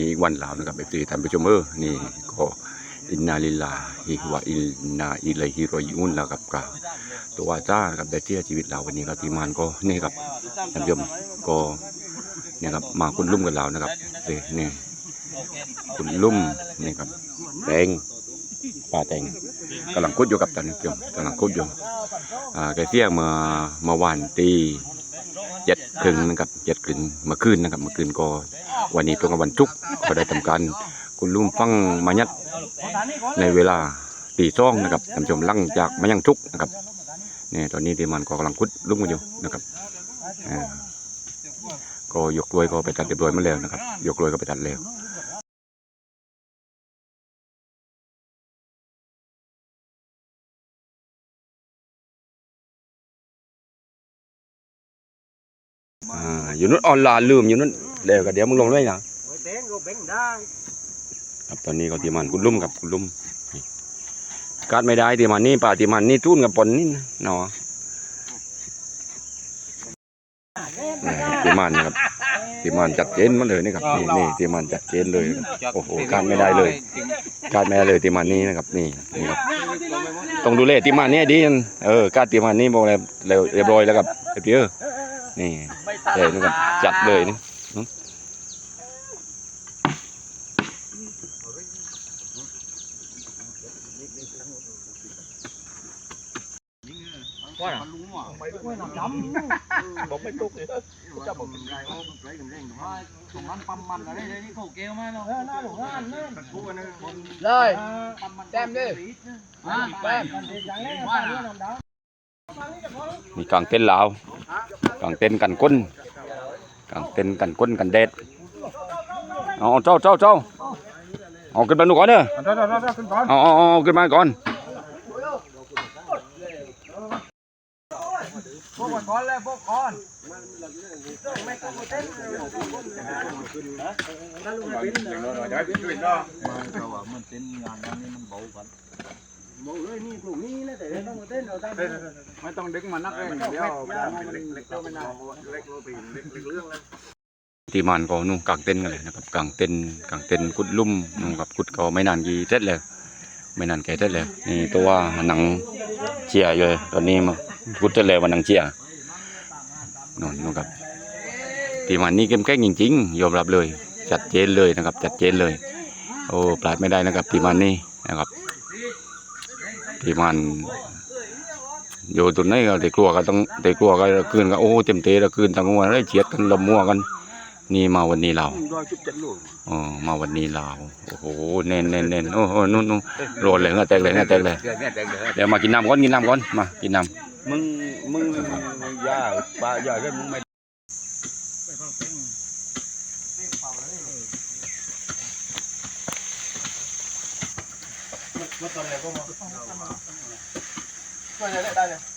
มีวันลาวนะครับเอฟซีท่านผู้ชมเออนี่ก็อินนาลิลาฮิวะอินนาอิเลฮิรอยิอุนแล้วกับกาตัวว่าจ้านะครับได้เที่ยวชีวิตเราวันนี้ก็ทีมานก็นี่ครับท่านผู้ชมก็เนี่ยครับมาคุณลุ่มกันเรานะครับเอ้ยนี่คุณลุ่มนี่ครับแตงปลาแตงกำลังคุดอยู่กับท่านผู้ชมกำลังคุดอยู่อ่าแกเที่ยงมื่อเมื่อวานตี เจ็ดครึ่งนะครับเจ็ดครึ่งเมื่อคืนนะครับเมื่อคืนก็วันนี้ตรงกับวันจุกก็ได้ทำการคุณลุงฟังมายัดในเวลาตีซ่องนะครับท่านผู้ชมลั่งจากมายังจุกนะครับเนี่ยตอนนี้ทีมันก็กำลังคุดลุกมาอยู่นะครับก็ยกรวยก็ไปตัดเรียบร้อยมาแล้วนะครับยกรวยก็ไปตัดแล้ว อ่าอยู่นู้นออนไลน์ลืมอยู่นู้นเดี๋ยวก็เดี๋ยวมึงลงด้วยนะเด้งก็เบ่งได้ครับตอนนี้ก็ทีมันคุณลุ่มกับคุณลุ่มการดไม่ได้ทีมันนี่ป่าทีมันนี่ทุ่นกับปนนี่นะเนาะนี่ทีมันนะครับทีมันจัดเจนมาเลยนี่ครับนี่นี่ทีมันจัดเจนเลยโอ้โหการดไม่ได้เลยการดไม่ได้เลยทีมันนี่นะครับนี่นี่ครับต้องดูแลทีมันนี่ดีเออการดทีมันนี่บอกเลยเรียบร้อยแล้วครับเรียบร้อยนี่ เลยนี่ครับจัดเลยนี่บอกไม่ตุกเลยจะบอกไงว่าไรกันเร่งตรงนั้นปั๊มมันอะไรเลยนี่เขาเกลียวมาเนาะหน้าหลงงานเนี่ยเลยแต้มดิแป้มมีกางเต้นท์ลาว กางเต้นท์กันก้นกางเต้นท์กันก้นกันแดดเอาเอาเจ้าเจ้าเจ้าเอาขึ้นมาหนูก่อนเด้อเอาเอาเอาขึ้นมาก่อนพวกก้อนแล้วพวกก้อน บอกเอ้ยนี่กลุ่มนี้นะแต่ต้องมาเต้นเราทำไม่ต้องดึงมานักเลยเดี๋ยวเล็กๆไม่ได้ทีมันก็นู่นกางเต้นกันเลยนะครับกางเต้นกางเต้นกุดลุ่มนู่นกับกุดก็ไม่นานกี่เสร็จเลยไม่นานแกเสร็จเลยนี่ตัวหนังเชียร์อยู่เลยตอนนี้มากุดเสร็จเลยวันหนังเชียร์นู่นนู่นครับทีมันนี่เข้มแข็งจริงๆยอมรับเลย จัดเจนเลยนะครับ จัดเจนเลย โอ้พลาดไม่ได้นะครับทีมันนี่นะครับ ทีมันอยู่ตรงไหนก็แต่กลัวก็ต้องแต่กลัวก็คืนก็โอ้เต็มเตะแล้วคืนทั้งวันได้เฉียดกันลมมั่วกัน นี่มาวันนี้เราร้อยสิบเจ็ดลูกอ๋อมาวันนี้เราโอ้โหเน้นเน้นเน้นโอ้โหนู่นนู่นโรนเลยเงาแตกเลยเงาแตกเลยเดี๋ยวเนี่ยเดี๋ยวเดี๋ยวเดี๋ยวมากินน้ำก่อนกินน้ำก่อนมากินน้มึงมึงยาปลายาเรื่องมึ ไม่ก็จะได้เลย